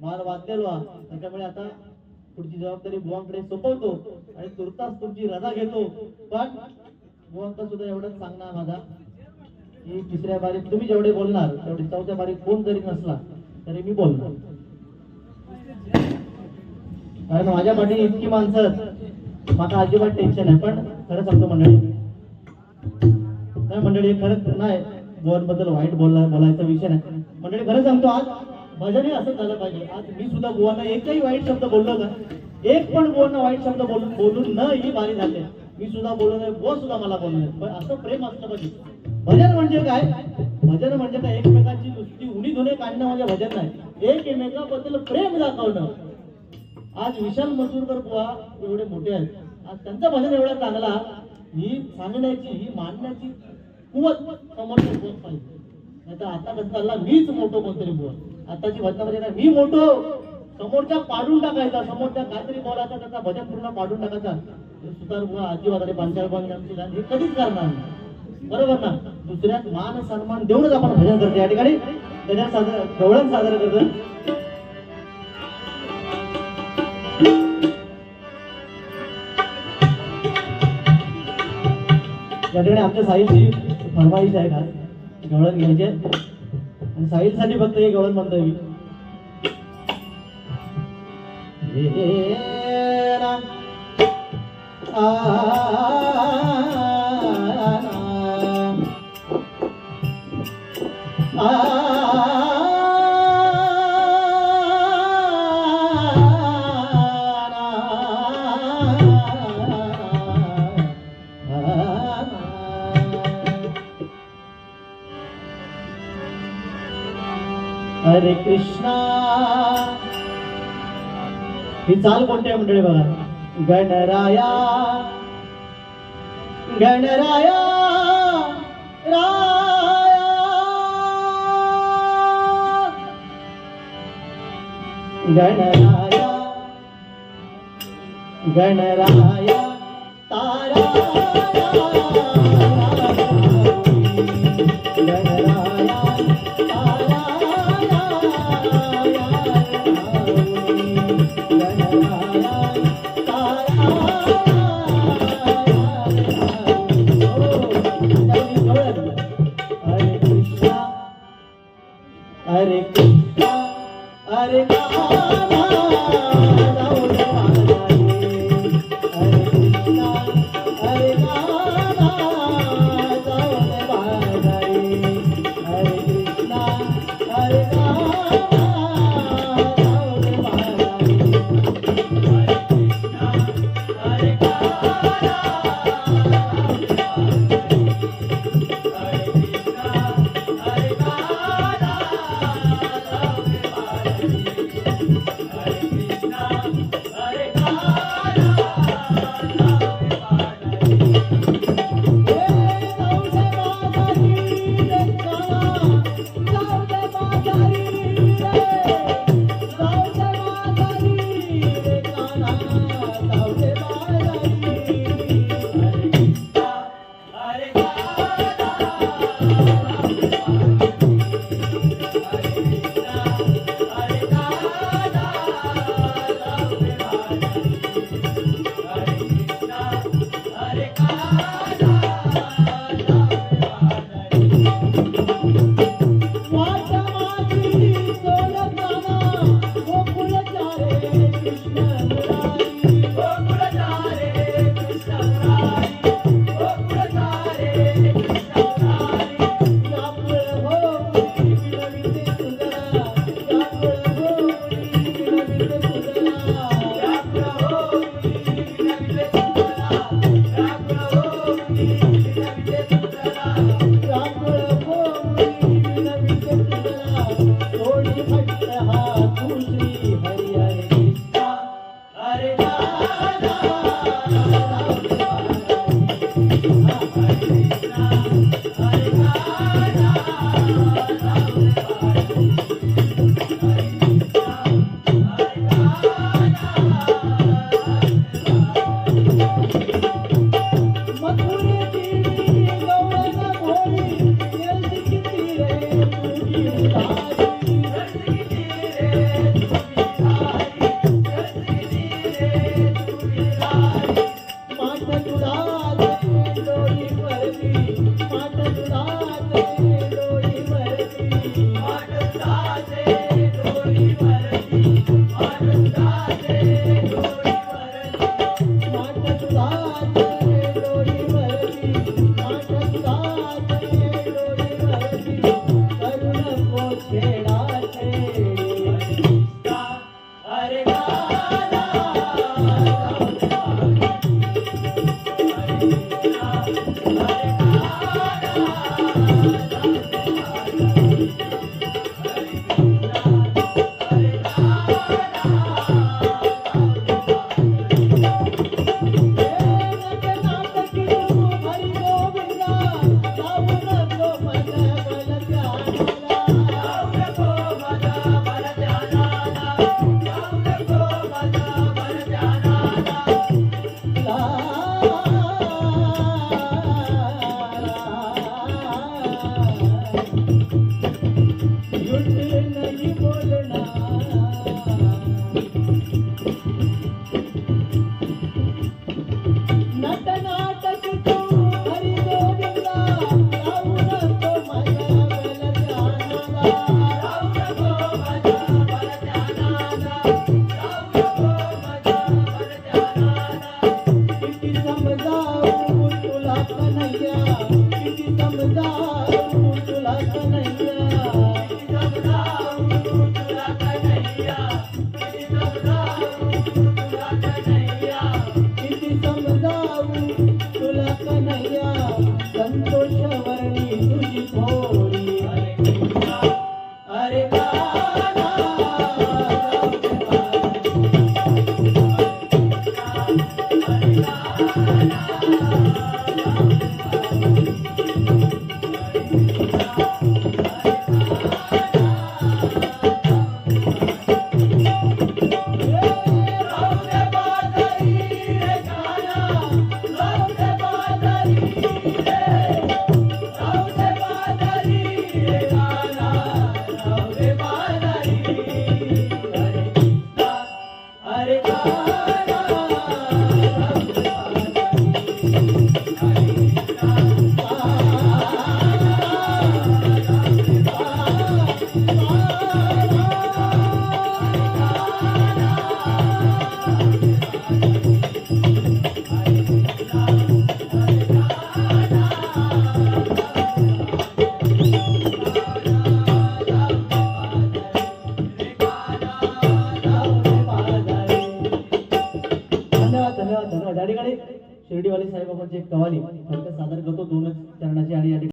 मार वाचलेलो त्याच्यामुळे आता पुढची जबाबदारी बुवांकडे सोपवतो आणि तुर्तास तुमची रजा घेतो. पण बुवांचा सुद्धा एवढंच सांगणार माझा की तिसऱ्या बारीत तुम्ही जेवढे बोलणार तेवढे चौथ्या बारीत कोण जरी नसला तरी मी बोलणार. कारण माझ्या पाठी इतकी माणसं माझा अजिबात टेन्शन आहे पण खरं सांगतो मंडळी नाही मंडळी खरंच नाही बोनबद्दल वाईट बोलला बोलायचा विषय नाही. मंडळी खरं सांगतो आज भजनही असं झालं पाहिजे. आज मी सुद्धा गोवांना एकही वाईट शब्द बोललो का? एक पण गोवांना वाईट शब्द बोलून बोलून न ही बारी झाले. मी सुद्धा बोललो नाही गो सुद्धा मला बोललो पण असं प्रेम असलं पाहिजे भजन म्हणजे काय? भजन म्हणजे काय? एकमेकांची नुसती उडी धुणे काढणं म्हणजे भजन नाही. एकमेकाबद्दल प्रेम दाखवणं. आज विशाल मजूरकर बुवा एवढे मोठे आहेत. आज त्यांचं भजन एवढा चांगला ही सांगण्याची ही मांडण्याची कुवत समोरच्या होत पाहिजे नाहीतर आता कसं चालला? मीच मोठो कोणतरी बुवा. आताची भजनामध्ये काय मी मोठो समोरच्या पाडून टाकायचा समोरच्या काहीतरी बोलायचा त्याचा भजन पूर्ण पाडून टाकायचा. सुतार बुवा अजिबात आणि आमची गाणी हे कधीच करणार नाही. बरोबर ना? दुसऱ्यात मान सन्मान देऊनच आपण भजन करतो. या ठिकाणी त्याच्यात साजरा गवळण साजरा करतो. या ठिकाणी आमच्या साईची फरमाईश आहे का गवळण घ्यायचे. आणि साहिलसाठी फक्त हे गवळण म्हणता येईल हे ना. आ, हरे कृष्णा. ही चाल कोणती आहे मंडळी बघा. गणराया. गणराया. राया. गणराया. गणराया. तारा. हरे ಗೋಳಿ